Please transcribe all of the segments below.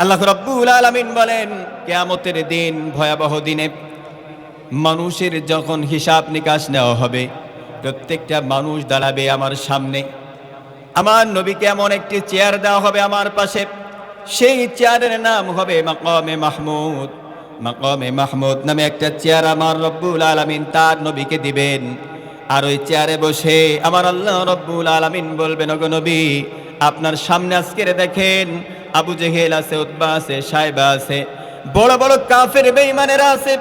আল্লাহ রব্বুল আলমিন বলেন, কেয়ামতের দিন, ভয়াবহ দিনে মানুষের যখন হিসাব নিকাশ নেওয়া হবে, প্রত্যেকটা মানুষ দাঁড়াবে আমার সামনে। আমার নবীকে এমন একটি চেয়ার দেওয়া হবে আমার পাশে। সেই চেয়ারের নাম হবে মাকামে মাহমুদ। মাকামে মাহমুদ নামে একটা চেয়ার আমার রব্বুল আলমিন তার নবীকে দিবেন। আর ওই চেয়ারে বসে আমার আল্লাহ রব্বুল আলমিন বলবেন, ওগো নবী, আপনার সামনে আজকের দেখেন আবু জেহেল আছে উদ্বা আছে সাহেবা আছে। বড় বড় কাফের বেঈমানেরা আছে।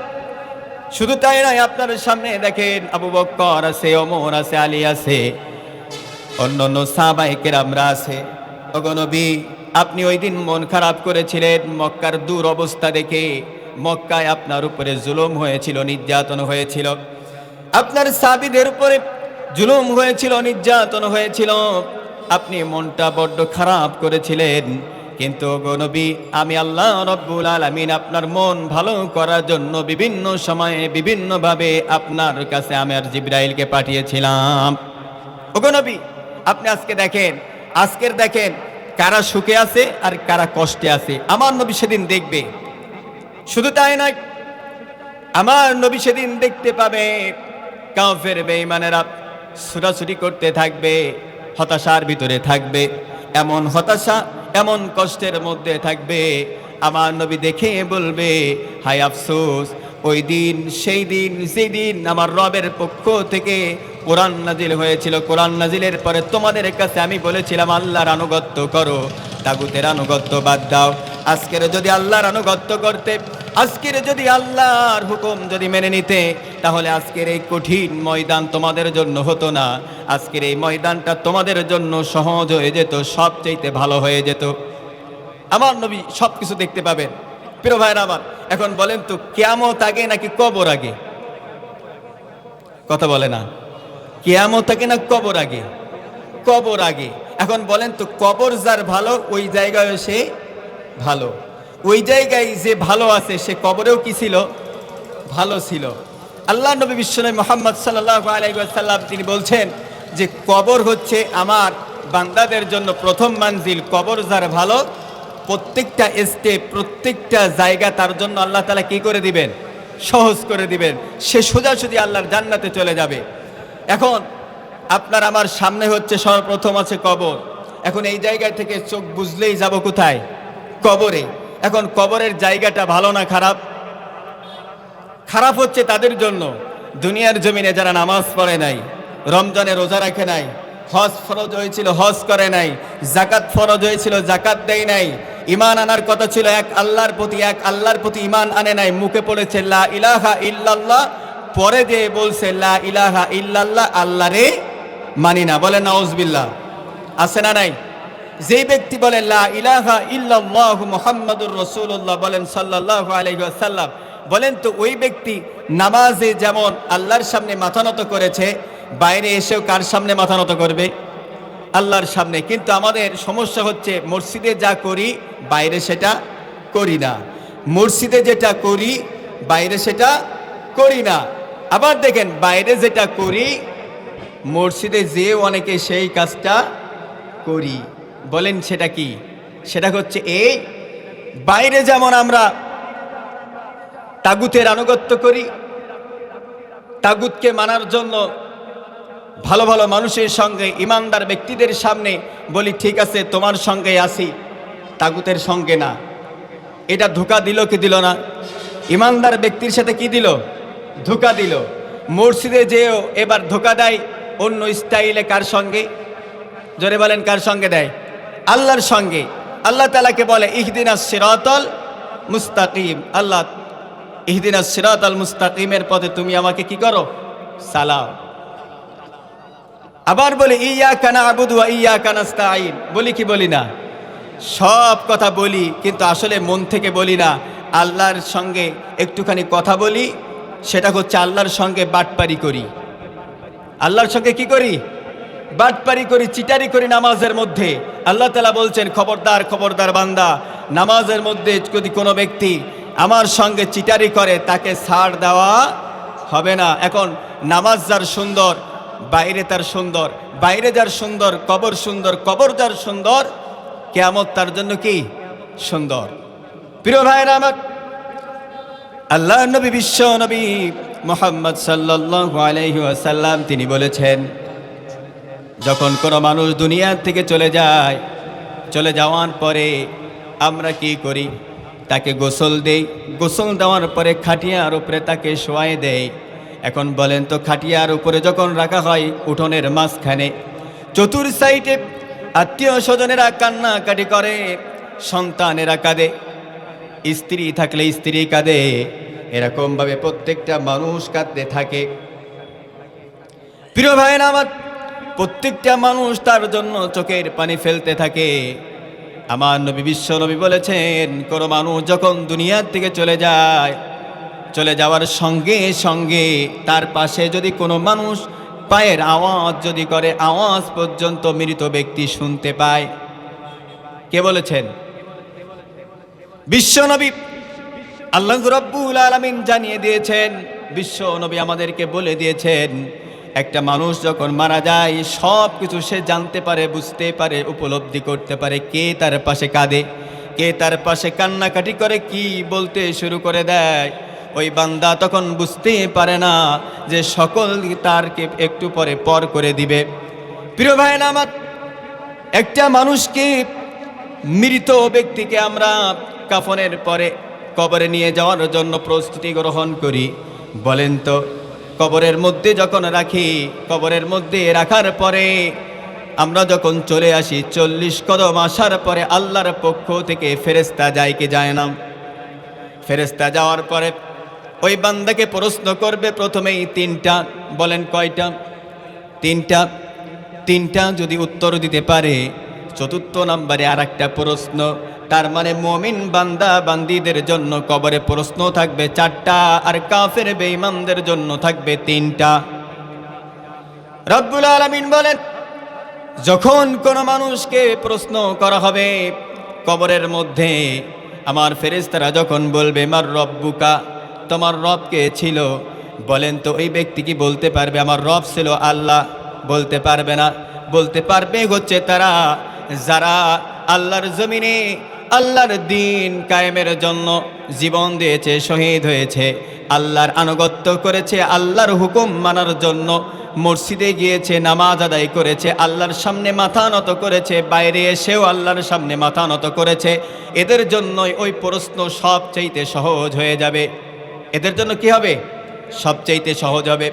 শুধু তাই নয় আপনার সামনে দেখেন আবু বক্কর আছে, ওমর আছে, আলী আছে। অন্য অন্য সাহবাহিকের আমরা আছে অগনবী আপনি ওই দিন মন খারাপ করেছিলেন, মক্কার দূর অবস্থা দেখে মক্কায় আপনার উপরে জুলুম হয়েছিল, নির্যাতন হয়েছিল। আপনার সাবিদের উপরে জুলুম হয়েছিল, নির্যাতন হয়েছিল। আপনি মনটা বড্ড খারাপ করেছিলেন। কিন্তু গনবী আমি আল্লাহ রব্বুল আলমিন আপনার মন ভালো করার জন্য বিভিন্ন সময়ে বিভিন্নভাবে আপনার কাছে আমি আর জিব্রাইলকে পাঠিয়েছিলাম। নবী, আপনি আজকে দেখেন, আজকের দেখেন কারা সুখে আছে আর কারা কষ্টে আছে। আমার নবী সেদিন দেখবে। শুধু তাই নয়, আমার নবী সেদিন দেখতে পাবে, কাফের বেঈমানেরা ছুটাছুটি করতে থাকবে, হতাশার ভিতরে থাকবে। এমন হতাশা এমন কষ্টের মধ্যে থাকবে। আমার নবী দেখে বলবে হাই আফসোস, ওই দিন, সেই দিন সেই দিন আমার রবের পক্ষ থেকে কোরআন নাজিল হয়েছিল। কোরআন নাজিলের পরে তোমাদের কাছে আমি বলেছিলাম, আল্লাহর আনুগত্য করো। তাগুতের আনুগত্য বাদ দাও। আজকের যদি আল্লাহর আনুগত্য করতে, আজকের যদি আল্লাহর হুকুম যদি মেনে নিতে, তাহলে আজকের এই কঠিন ময়দান তোমাদের জন্য হতো না। আজকের এই ময়দানটা তোমাদের জন্য সহজ হয়ে যেত, সবচাইতে ভালো হয়ে যেত। আমার নবী সব কিছু দেখতে পাবেন। প্রিয় ভাইরা আমার, এখন বলেন তো, কেয়ামত আগে নাকি কবর আগে? কথা বলে না। কেয়ামত আগে না কবর আগে? কবর আগে। এখন বলেন তো, কবর যার ভালো, ওই জায়গায় সে ভালো। ওই জায়গায় যে ভালো আছে, সে কবরেও কি ছিল? ভালো ছিল। আল্লাহ নবী বিশ্বনবী মোহাম্মদ সাল্লাহ আলাইসাল্লাম তিনি বলছেন যে, কবর হচ্ছে আমার বান্দাদের জন্য প্রথম মানজিল কবর যার ভালো, প্রত্যেকটা স্টেপ প্রত্যেকটা জায়গা তার জন্য আল্লাহ তালা কি করে দিবেন? সহজ করে দিবেন। সে সোজাসুজি আল্লাহর জান্নাতে চলে যাবে। এখন আপনার আমার সামনে হচ্ছে সর্বপ্রথম আছে কবর। এখন এই জায়গা থেকে চোখ বুঝলেই যাব কোথায়? কবরে। এখন কবরের জায়গাটা ভালো না খারাপ? খারাপ হচ্ছে তাদের জন্য। দুনিয়ার জমিনে যারা নামাজ পড়ে নাই, রমজানে রোজা রাখে নাই, হজ ফরজ হয়েছিল, হজ করে নাই জাকাত ফরজ হয়েছিল জাকাত দেয় নাই ইমান আনার কথা ছিল, এক আল্লাহর প্রতি, এক আল্লাহর প্রতি ইমান আনে নাই, মুখে পড়েছে, লা ইলাহা ইল্লাল্লাহ পরে যে বলছে, লা ইলাহা ইল্লাল্লাহ আল্লাহ রে মানি না বলে নাউজবিল্লাহ। আছে না নাই? যেই ব্যক্তি বলেন লা বলেন সাল্লাল্লাহু আলাইহি বলেন তো ওই ব্যক্তি নামাজে যেমন আল্লাহর সামনে মাথা নত করেছে, বাইরে এসেও কার সামনে মাথা নত করবে? আল্লাহর সামনে। কিন্তু আমাদের সমস্যা হচ্ছে, মসজিদে যা করি, বাইরে সেটা করি না। মসজিদে যেটা করি, বাইরে সেটা করি না। আবার দেখেন, বাইরে যেটা করি মসজিদে যেও অনেকে সেই কাজটা করি। বলেন সেটা কি? সেটা হচ্ছে এই, বাইরে যেমন আমরা তাগুতের আনুগত্য করি, তাগুতকে মানার জন্য ভালো ভালো মানুষের সঙ্গে, ইমানদার ব্যক্তিদের সামনে বলি, ঠিক আছে, তোমার সঙ্গে আসি তাগুতের সঙ্গে না। এটা ধোকা দিল কি দিল না? ইমানদার ব্যক্তির সাথে কি দিল? ধোকা দিল। মসজিদে যেও এবার ধোকা দেয় অন্য স্টাইলে কার সঙ্গে? জোরে বলেন, কার সঙ্গে দেয়? আল্লাহর সঙ্গে। আল্লাহ তালাকে বলে, ইহদিনা সিরাতল মুস্তাকিম। আল্লাহ, ইহদিনা সিরাত মুস্তাকিমের পথে তুমি আমাকে কি করো? সালাও আবার বলি ইয়া কানা আবুদু ইয়া কানাস্তাইন বলি কি বলি না? সব কথা বলি, কিন্তু আসলে মন থেকে বলি না। আল্লাহর সঙ্গে একটুখানি কথা বলি, সেটা হচ্ছে আল্লাহর সঙ্গে বাটপারি করি। আল্লাহর সঙ্গে কি করি? বাটপারি করি, চিটারি করি নামাজের মধ্যে। আল্লাহ তালা বলছেন, খবরদার খবরদার বান্দা, নামাজের মধ্যে যদি কোনো ব্যক্তি আমার সঙ্গে চিটারি করে, তাকে ছাড় দেওয়া হবে না। এখন নামাজ যার সুন্দর, বাইরে তার সুন্দর, বাইরে যার সুন্দর, কবর সুন্দর, কবর যার সুন্দর, কেয়ামত তার জন্য কি? সুন্দর। প্রিয় ভাইরা আমার আল্লাহ নবী, বিশ্ব নবী মোহাম্মদ সাল্লাল্লাহু আলাইহি ওয়াসাল্লাম, তিনি বলেছেন, যখন কোনো মানুষ দুনিয়ার থেকে চলে যায়, চলে যাওয়ার পরে আমরা কি করি? তাকে গোসল দেই। গোসল দেওয়ার পরে খাটিয়ার উপরে তাকে শোয়াই দেই। এখন বলেন তো, খাটিয়ার উপরে যখন রাখা হয় উঠোনের মাঝখানে, চতুর সাইডে আত্মীয় স্বজনেরা কান্নাকাটি করে, সন্তানেরা কাঁদে, স্ত্রী থাকলে স্ত্রী কাঁদে এরকমভাবে প্রত্যেকটা মানুষ কাঁদতে থাকে। প্রিয় ভাইয়ের আমার, প্রত্যেকটা মানুষ তার জন্য চোখের পানি ফেলতে থাকে। আমার নবী বিশ্ব নবী বলেছেন, কোনো মানুষ যখন দুনিয়ার থেকে চলে যায়, চলে যাওয়ার সঙ্গে সঙ্গে তার পাশে যদি কোনো মানুষ পায়ের আওয়াজ যদি করে, আওয়াজ পর্যন্ত মৃত ব্যক্তি শুনতে পায়। কে বলেছেন? বিশ্বনবী আল্লাহ রব্বুল আলমিন জানিয়ে দিয়েছেন, বিশ্ব নবী আমাদেরকে বলে দিয়েছেন, একটা মানুষ যখন মারা যায় সব কিছু সে জানতে পারে, বুঝতে পারে, উপলব্ধি করতে পারে, কে তার পাশে কাঁদে, কে তার পাশে কান্নাকাটি করে, কি বলতে শুরু করে দেয়। ওই বান্দা তখন বুঝতে পারে না যে সকল তারকে একটু পরে পর করে দিবে। প্রিয় ভাই আমার, একটা মানুষকে মৃত ব্যক্তিকে আমরা কাফনের পরে কবরে নিয়ে যাওয়ার জন্য প্রস্তুতি গ্রহণ করি। বলেন তো, কবরের মধ্যে যখন রাখি, কবরের মধ্যে রাখার পরে আমরা যখন চলে আসি, চল্লিশ কদম আসার পরে আল্লাহর পক্ষ থেকে ফেরেস্তা যায় কি যায় না? ফেরেস্তা যাওয়ার পরে ওই বান্দাকে প্রশ্ন করবে প্রথমেই তিনটা, বলেন কয়টা? তিনটা তিনটা যদি উত্তর দিতে পারে, চতুর্থ নম্বরে আর একটা প্রশ্ন তার মানে মমিন বান্দা বান্দিদের জন্য কবরে প্রশ্ন থাকবে চারটা, আর কাফের বেঈমানদের জন্য থাকবে তিনটা। রব্বুল আলামিন বলেন, যখন কোনো মানুষকে প্রশ্ন করা হবে, কবরের মধ্যে আমার ফেরেস্তারা যখন বলবে, মার রব্বুকা, তোমার রব কে ছিল? বলেন তো, ওই ব্যক্তি কি বলতে পারবে? আমার রব ছিল আল্লাহ। বলতে পারবে না। বলতে পারবে হচ্ছে তারা, যারা আল্লাহর জমিনে আল্লাহর দিন কায়েমের জন্য জীবন দিয়েছে, শহীদ হয়েছে। আল্লাহর আনুগত্য করেছে, আল্লাহর হুকুম মানার জন্য মসজিদে গিয়েছে, নামাজ আদায় করেছে, আল্লাহর সামনে মাথা নত করেছে, বাইরে এসেও আল্লাহর সামনে মাথা নত করেছে। এদের জন্যই ওই প্রশ্ন সবচাইতে সহজ হয়ে যাবে। এদের জন্য কি হবে? সবচাইতে সহজ হবে।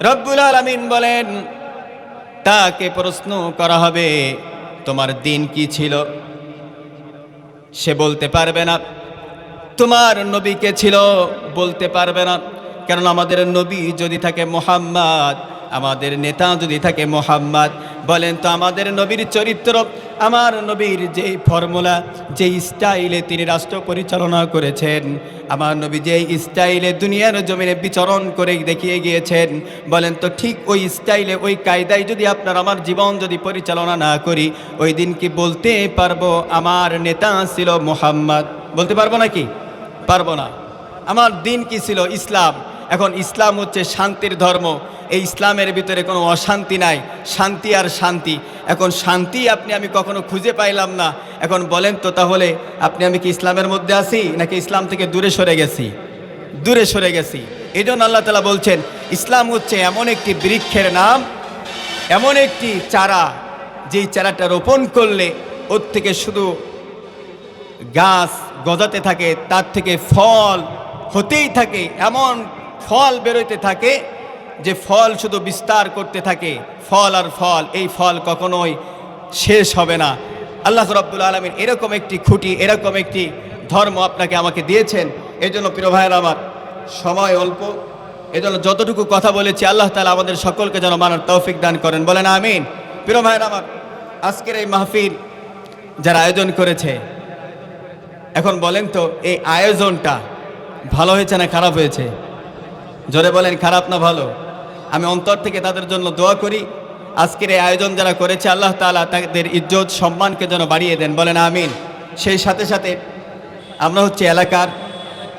রব্বুল আলমিন বলেন, তাকে প্রশ্ন করা হবে, তোমার দিন কি ছিল? সে বলতে পারবে না। তোমার নবীকে ছিল বলতে পারবে না। কারণ আমাদের নবী যদি থাকে মোহাম্মদ আমাদের নেতা যদি থাকে মোহাম্মদ, বলেন তো আমাদের নবীর চরিত্র, আমার নবীর যেই ফর্মুলা, যেই স্টাইলে তিনি রাষ্ট্র পরিচালনা করেছেন, আমার নবী যেই স্টাইলে দুনিয়ার জমিনে বিচরণ করে দেখিয়ে গিয়েছেন, বলেন তো ঠিক ওই স্টাইলে, ওই কায়দায় যদি আপনার, আমার জীবন যদি পরিচালনা না করি, ওই দিন কি বলতে পারব আমার নেতা ছিল মোহাম্মদ? বলতে পারব নাকি? পারব না। আমার দিন কি ছিল? ইসলাম। এখন ইসলাম হচ্ছে শান্তির ধর্ম। এই ইসলামের ভিতরে কোনো অশান্তি নাই, শান্তি আর শান্তি। এখন শান্তি আপনি আমি কখনো খুঁজে পাইলাম না। এখন বলেন তো তাহলে, আপনি আমি কি ইসলামের মধ্যে আছি, নাকি ইসলাম থেকে দূরে সরে গেছি? দূরে সরে গেছি। এই জন্য আল্লাহ তালা বলছেন, ইসলাম হচ্ছে এমন একটি বৃক্ষের নাম, এমন একটি চারা, যেই চারাটা রোপণ করলে ওর থেকে শুধু গাছ গজাতে থাকে, তার থেকে ফল হতেই থাকে, এমন ফল বেরোতে থাকে যে ফল শুধু বিস্তার করতে থাকে, ফল আর ফল, এই ফল কখনোই শেষ হবে না। আল্লাহ রব্বুল আলমিন এরকম একটি খুঁটি, এরকম একটি ধর্ম আপনাকে আমাকে দিয়েছেন। এই জন্য প্রিয় ভাইয়ের আমার, সময় অল্প। এজন্য যতটুকু কথা বলেছি, আল্লাহ তালা আমাদের সকলকে যেন মানার তৌফিক দান করেন। বলেন আমিন। প্রিয় ভাইয়ের আমার, আজকের এই মাহফিল যারা আয়োজন করেছে, এখন বলেন তো, এই আয়োজনটা ভালো হয়েছে না খারাপ হয়েছে? জোরে বলেন, খারাপ না ভালো? আমি অন্তর থেকে তাদের জন্য দোয়া করি। আজকের এই আয়োজন যারা করেছে, আল্লাহ তাআলা তাদের ইজ্জত, সম্মানকে যেন বাড়িয়ে দেন। বলেন আমিন। সেই সাথে সাথে আমরা হচ্ছে এলাকার,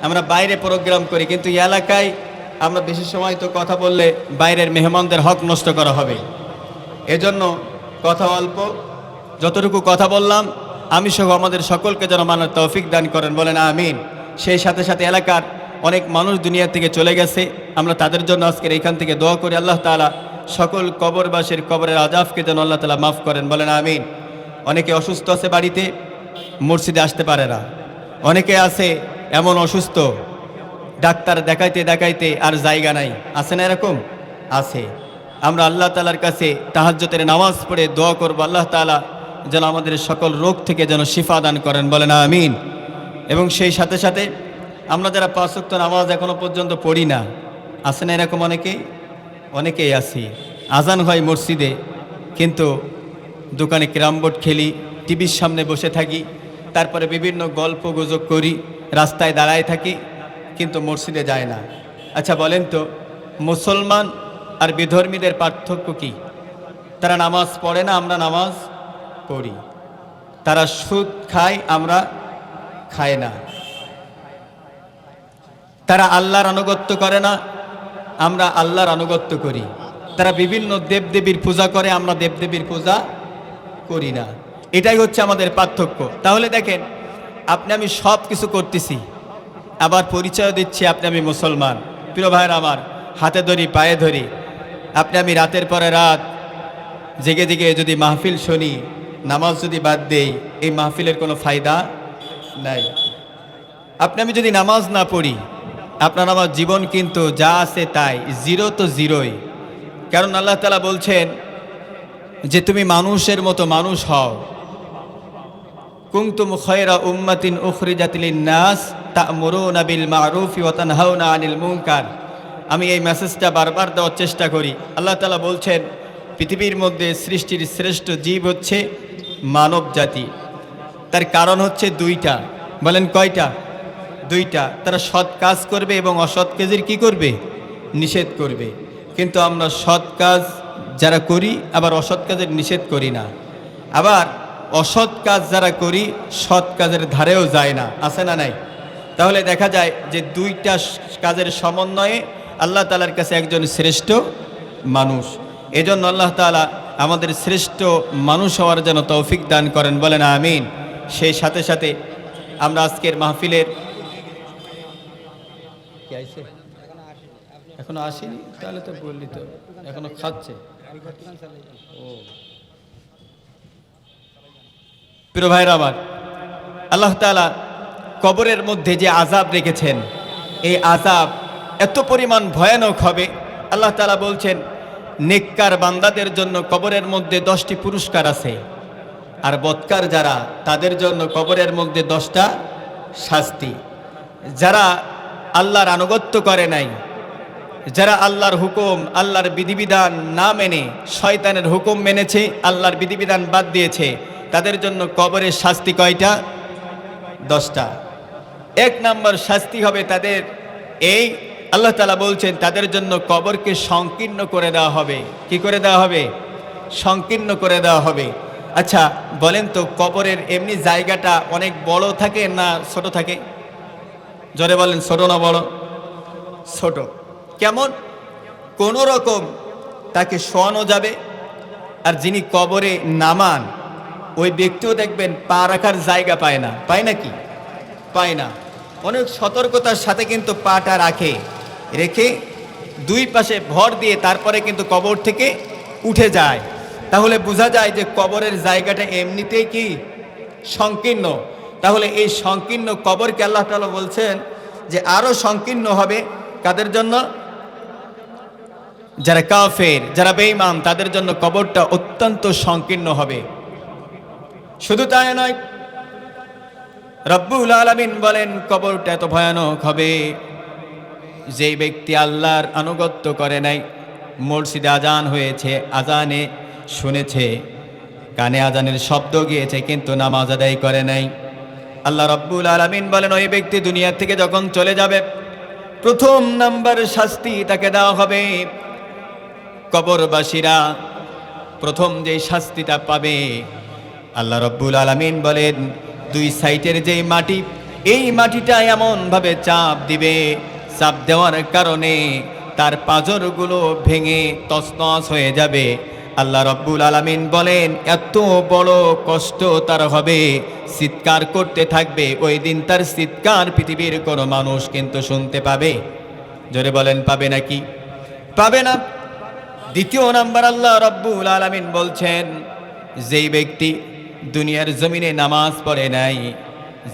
আমরা বাইরে প্রোগ্রাম করি, কিন্তু এলাকায় আমরা বেশি সময় তো কথা বললে বাইরের মেহমানদের হক নষ্ট করা হবে। এজন্য কথা অল্প, যতটুকু কথা বললাম, আমি সহ আমাদের সকলকে যেন মানার তৌফিক দান করেন। বলেন আমিন। সেই সাথে সাথে এলাকার অনেক মানুষ দুনিয়া থেকে চলে গেছে। আমরা তাদের জন্য আজকের এখান থেকে দোয়া করি। আল্লাহ তাআলা সকল কবরবাসীর কবরের আজাফকে যেন আল্লাহ তালা মাফ করেন। বলেন, আমিন। অনেকে অসুস্থ আছে বাড়িতে, মসজিদে আসতে পারে না। অনেকে আছে এমন অসুস্থ, ডাক্তার দেখাইতে দেখাইতে আর জায়গা নাই। আছে না এরকম? আছে। আমরা আল্লাহ তালার কাছে তাহাজ্যতের নামাজ পড়ে দোয়া করব। আল্লাহ তালা যেন আমাদের সকল রোগ থেকে যেন শিফা দান করেন। বলেন, আমিন। এবং সেই সাথে সাথে আমরা যারা পাঁচক্ত নামাজ এখনও পর্যন্ত পড়ি না আসে না এরকম অনেকেই? অনেকেই আছি। আজান হয় মসজিদে, কিন্তু দোকানে ক্যারাম বোর্ড খেলি, টিভির সামনে বসে থাকি, তারপরে বিভিন্ন গল্প গুজব করি, রাস্তায় দাঁড়ায় থাকি, কিন্তু মসজিদে যায় না। আচ্ছা বলেন তো, মুসলমান আর বিধর্মীদের পার্থক্য কি? তারা নামাজ পড়ে না, আমরা নামাজ পড়ি। তারা সুদ খায়, আমরা খায় না। তারা আল্লাহর আনুগত্য করে না, আমরা আল্লাহর আনুগত্য করি। তারা বিভিন্ন দেবদেবীর পূজা করে, আমরা দেবদেবীর পূজা করি না। এটাই হচ্ছে আমাদের পার্থক্য। তাহলে দেখেন, আপনি আমি সব কিছু করতেছি, আবার পরিচয় দিচ্ছি আপনি আমি মুসলমান। প্রিয় ভাইয়ের আমার, হাতে ধরি, পায়ে ধরি, আপনি আমি রাতের পরে রাত, জেগে জেগে যদি মাহফিল শুনি, নামাজ যদি বাদ দেই, এই মাহফিলের কোনো ফায়দা নাই। আপনি আমি যদি নামাজ না পড়ি আপনার আমার জীবন কিন্তু যা আছে তাই, জিরো তো জিরোই। কারণ আল্লাহ তালা বলছেন যে, তুমি মানুষের মতো মানুষ হও। কুংতুম খয়রা উম্মাতিন উখরিজাতিল নাস তা তা'মুরুনা বিল মা'রুফি তানহাউনা আনিল মুনকার। আমি এই মেসেজটা বারবার দেওয়ার চেষ্টা করি। আল্লাহ তাআলা বলছেন, পৃথিবীর মধ্যে সৃষ্টির শ্রেষ্ঠ জীব হচ্ছে মানব জাতি তার কারণ হচ্ছে দুইটা। বলেন, কয়টা? দুইটা, তারা সৎ কাজ করবে এবং অসৎ কাজের কি করবে? নিষেধ করবে। কিন্তু আমরা সৎ কাজ যারা করি, আবার অসৎ কাজের নিষেধ করি না। আবার অসৎ কাজ যারা করি, সৎ কাজের ধারেও যায় না। আছে না নাই? তাহলে দেখা যায় যে দুইটা কাজের সমন্বয়ে আল্লাহ তালার কাছে একজন শ্রেষ্ঠ মানুষ। এজন্য আল্লাহ তালা আমাদের শ্রেষ্ঠ মানুষ হওয়ার যেন তৌফিক দান করেন। বলেন আমিন। সেই সাথে সাথে আমরা আজকের মাহফিলের কি আইছে? এখনও আসেনি? তাহলে তো বললি তো। এখনও খাচ্ছে। ও। প্রিয় ভাইরা আমার, আল্লাহ তাআলা কবরের মধ্যে যে আজাব রেখেছেন, এই আজাব এত পরিমাণ ভয়ানক হবে। আল্লাহ তাআলা বলছেন, নেককার বান্দাদের জন্য কবরের মধ্যে দশটি পুরস্কার আছে। আর বৎকার যারা, তাদের জন্য কবরের মধ্যে দশটা শাস্তি। যারা আল্লাহর আনুগত্য করে নাই। যারা আল্লাহর হুকুম, আল্লাহর বিধিবিধান না মেনে, শয়তানের হুকুম মেনেছে, আল্লাহর বিধিবিধান বাদ দিয়েছে, তাদের জন্য কবরের শাস্তি কয়টা? দশটা। এক নম্বর শাস্তি হবে তাদের এই, আল্লাহ তালা বলছেন, তাদের জন্য কবরকে সংকীর্ণ করে দেওয়া হবে। কি করে দেওয়া হবে? সংকীর্ণ করে দেওয়া হবে। আচ্ছা বলেন তো, কবরের এমনি জায়গাটা অনেক বড় থাকে না ছোট থাকে? জোরে বলেন, ছোট না বড়? ছোট। কেমন? কোন রকম তাকে শোয়ানো যাবে আর যিনি কবরে নামান, ওই ব্যক্তিও দেখবেন পা রাখার জায়গা পায় না। পায় না কি? পায় না। অনেক সতর্কতার সাথে কিন্তু পাটা রাখে, রেখে দুই পাশে ভর দিয়ে তারপরে কিন্তু কবর থেকে উঠে যায়। তাহলে বোঝা যায় যে কবরের জায়গাটা এমনিতেই কি? সংকীর্ণ। তাহলে এই সংকীর্ণ কবরকে আল্লাহ তাআলা বলছেন যে আরও সংকীর্ণ হবে কাদের জন্য? যারা কাফের, যারা বেঈমান, তাদের জন্য কবরটা অত্যন্ত সংকীর্ণ হবে। শুধু তাই নয়, রব্বুল আলামিন বলেন কবরটা এত ভয়ানক হবে যেই ব্যক্তি আল্লাহর আনুগত্য করে নাই। মসজিদে আজান হয়েছে আজানে শুনেছে, কানে আজানের শব্দ গিয়েছে, কিন্তু নামাজ আদায় করে নাই। আল্লাহ রব্বুল আলামিন বলেন, ওই ব্যক্তি দুনিয়া থেকে যখন চলে যাবে, প্রথম নাম্বার শাস্তি তাকে দেওয়া হবে। কবরবাসীরা প্রথম যে শাস্তিটা পাবে, আল্লাহ রব্বুল আলামিন বলেন, দুই সাইটের যেই মাটি, এই মাটিটা এমনভাবে চাপ দিবে, চাপ দেওয়ার কারণে তার পাঁজরগুলো ভেঙে তছনছ হয়ে যাবে। আল্লাহ রব্বুল আলামিন বলেন, এত বড় কষ্ট তার হবে। চিৎকার করতে থাকবে। ওই দিন তার চিৎকার পৃথিবীর কোনো মানুষ কিন্তু শুনতে পাবে। জোরে বলেন, পাবে নাকি? পাবে না। দ্বিতীয় নাম্বার আল্লাহ রব্বুল আলামিন বলছেন, যেই ব্যক্তি দুনিয়ার জমিনে নামাজ পড়ে নাই,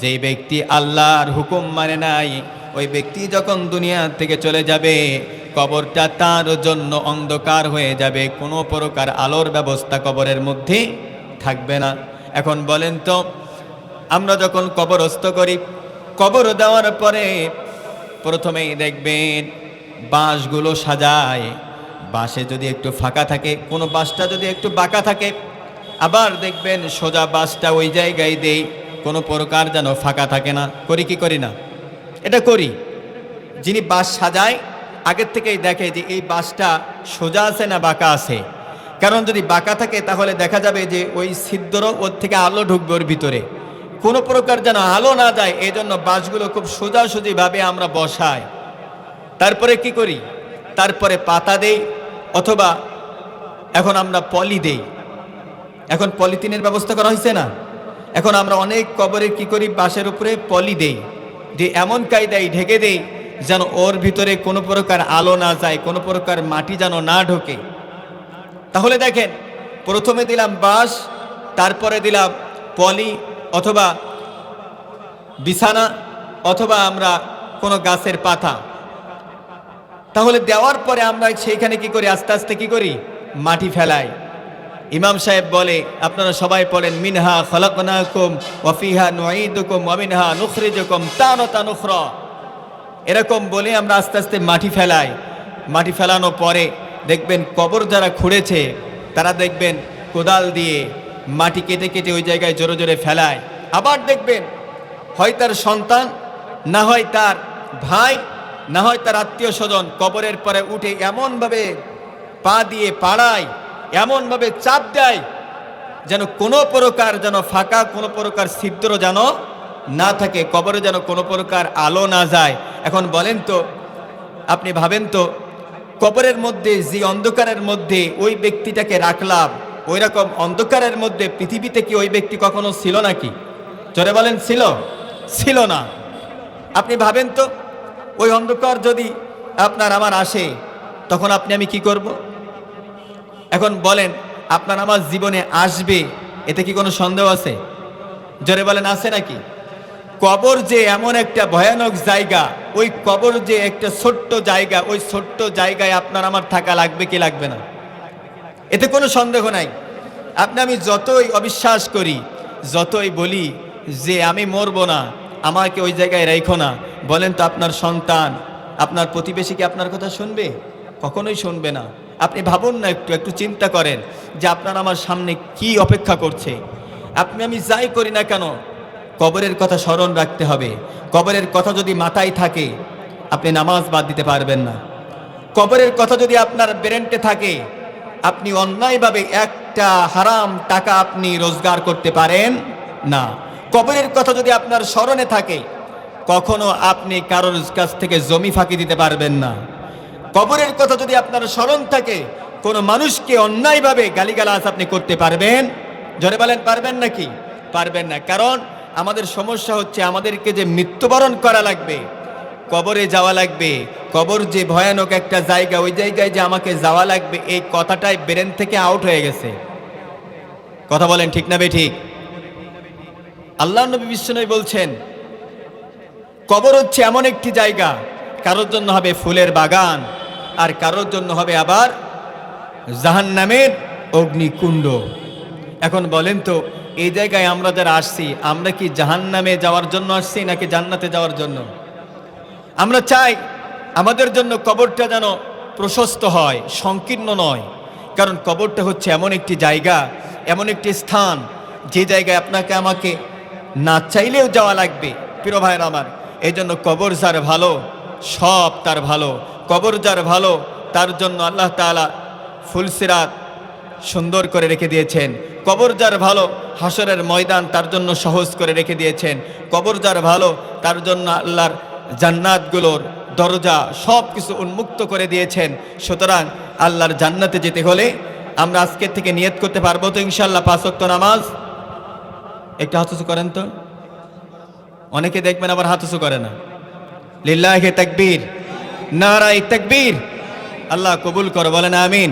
যেই ব্যক্তি আল্লাহর হুকুম মানে নাই, ওই ব্যক্তি যখন দুনিয়া থেকে চলে যাবে কবরটা তার জন্য অন্ধকার হয়ে যাবে। কোনো প্রকার আলোর ব্যবস্থা কবরের মধ্যে থাকবে না। এখন বলেন তো, আমরা যখন কবরস্থ করি, কবর দেওয়ার পরে প্রথমেই দেখবেন বাঁশগুলো সাজায়। বাঁশে যদি একটু ফাঁকা থাকে, কোনো বাঁশটা যদি একটু বাঁকা থাকে, আবার দেখবেন সোজা বাঁশটা ওই জায়গায় দেই, কোনো প্রকার যেন ফাঁকা থাকে না। করি কি করি না? এটা করি। যিনি বাঁশ সাজায় আগের থেকেই দেখে যে এই বাঁশটা সোজা আছে না বাঁকা আছে। কারণ যদি বাঁকা থাকে তাহলে দেখা যাবে যে ওই ছিদ্র ওর থেকে আলো ঢুকবে ওর ভিতরে। কোনো প্রকার যেন আলো না যায় এই জন্য বাঁশগুলো খুব সোজাসুজিভাবে আমরা বসাই। তারপরে কি করি? তারপরে পাতা দেই অথবা এখন আমরা পলি দেই। এখন পলিথিনের ব্যবস্থা করা হয়েছে না? এখন আমরা অনেক কবরে কি করি? বাঁশের উপরে পলি দেই। যে এমন কায়দায় ঢেকে দেই যেন ওর ভিতরে কোনো প্রকার আলো না যায়, কোনো প্রকার মাটি যেন না ঢোকে। তাহলে দেখেন, প্রথমে দিলাম বাঁশ, তারপরে দিলাম পলি অথবা বিছানা অথবা আমরা কোনো গাছের পাতা। তাহলে দেওয়ার পরে আমরা সেইখানে কি করি? আস্তে আস্তে কি করি? মাটি ফেলাই। ইমাম সাহেব বলে, আপনারা সবাই পড়েন, মিনহা খলকনাকুম ওয়াফিহা নুঈদুকুম ওয়া মিনহা নুখরিজুকুম তানাতা নুখরা। এরকম বলে আমরা আস্তে আস্তে মাটি ফেলাই। মাটি ফেলানো পরে দেখবেন কবর যারা খুঁড়েছে, তারা দেখবেন কোদাল দিয়ে মাটি কেটে কেটে ওই জায়গায় জোরে জোরে ফেলায়। আবার দেখবেন হয় তার সন্তান, না হয় তার ভাই, না হয় তার আত্মীয় স্বজন কবরের পরে উঠে এমনভাবে পা দিয়ে পাড়ায়, এমনভাবে চাপ দেয় যেন কোনো প্রকার যেন ফাঁকা, কোনো প্রকার ছিদ্র যেন না থাকে, কবরে যেন কোনো প্রকার আলো না যায়। এখন বলেন তো, আপনি ভাবেন তো, কবরের মধ্যে, যে অন্ধকারের মধ্যে ওই ব্যক্তিটাকে রাখলাম ওই রকম অন্ধকারের মধ্যে পৃথিবীতে কি ওই ব্যক্তি কখনো ছিল নাকি? চলে বলেন, ছিল? ছিল না। আপনি ভাবেন তো, ওই অন্ধকার যদি আপনার আমার আসে, তখন আপনি আমি কি করব? এখন বলেন, আপনার আমার জীবনে আসবে, এতে কি কোনো সন্দেহ আছে? জোরে বলেন, আছে নাকি? কবর যে এমন একটা ভয়ানক জায়গা, ওই কবর যে একটা ছোট্ট জায়গা, ওই ছোট্ট জায়গায় আপনার আমার থাকা লাগবে কি লাগবে না? এতে কোনো সন্দেহ নাই। আপনি আমি যতই অবিশ্বাস করি, যতই বলি যে আমি মরবো না, আমাকে ওই জায়গায় রেখো না, বলেন তো আপনার সন্তান, আপনার প্রতিবেশী কি আপনার কথা শুনবে? কখনোই শুনবে না। আপনি ভাবুন না একটু একটু চিন্তা করেন যে আপনার আমার সামনে কি অপেক্ষা করছে। আপনি আমি যাই করি না কেন কবরের কথা স্মরণ রাখতে হবে। কবরের কথা যদি মাথায় থাকে, আপনি নামাজ বাদ দিতে পারবেন না। কবরের কথা যদি আপনার ব্রেনটে থাকে, আপনি অন্যায়ভাবে একটা হারাম টাকা আপনি রোজগার করতে পারেন না। কবরের কথা যদি আপনার স্মরণে থাকে, কখনো আপনি কারোর কাছ থেকে জমি ফাঁকি দিতে পারবেন না। কবরের কথা যদি আপনার স্মরণ থাকে, কোনো মানুষকে অন্যায়ভাবে গালিগালাজ আপনি করতে পারবেন। জোরে বলেন, পারবেন নাকি? পারবেন না। কারণ আমাদের সমস্যা হচ্ছে আমাদেরকে যে মৃত্যুবরণ করা লাগবে, কবরে যাওয়া লাগবে, কবর যে ভয়ানক একটা জায়গা, ওই জায়গায় যে আমাকে যাওয়া লাগবে, এই কথাটাই ব্রেন থেকে আউট হয়ে গেছে। কথা বলেন ঠিক না বে ঠিক? আল্লাহ নবী বিশ্বনবী বলছেন, কবর হচ্ছে এমন একটি জায়গা, কারোর জন্য হবে ফুলের বাগান, আর কারোর জন্য হবে আবার জাহান্নামের অগ্নিকুণ্ড। এখন বলেন তো এই জায়গায় আমরা যারা আসছি, আমরা কি জাহান্নামে যাওয়ার জন্য আসছি নাকি জান্নাতে যাওয়ার জন্য? আমরা চাই আমাদের জন্য কবরটা যেন প্রশস্ত হয়, সংকীর্ণ নয়। কারণ কবরটা হচ্ছে এমন একটি জায়গা, এমন একটি স্থান, যে জায়গায় আপনাকে আমাকে না চাইলেও যাওয়া লাগবে, প্রিয় ভাইয়ের আমার। এই জন্য কবর যার ভালো, সব তার ভালো। কবর যার ভালো, তার জন্য আল্লাহ তাআলা ফুলসিরাত সুন্দর করে রেখে দিয়েছেন। কবর যার ভালো হাসরের ময়দান তার জন্য সহজ করে রেখে দিয়েছেন। কবর যার ভালো, তার জন্য আল্লাহর জান্নাতগুলোর দরজা সব কিছু উন্মুক্ত করে দিয়েছেন। সুতরাং আল্লাহর জান্নাতে যেতে হলে আমরা আজকের থেকে নিয়ত করতে পারব তো ইনশাল্লাহ পাঁচ ওয়াক্ত নামাজ। একটু হাতুসু করেন তো। অনেকে দেখবেন আবার হাতুসু করে না। লিল্লাহে তাকবীর নারাই তাকবীর। আল্লাহ কবুল করো, বলেন আমিন।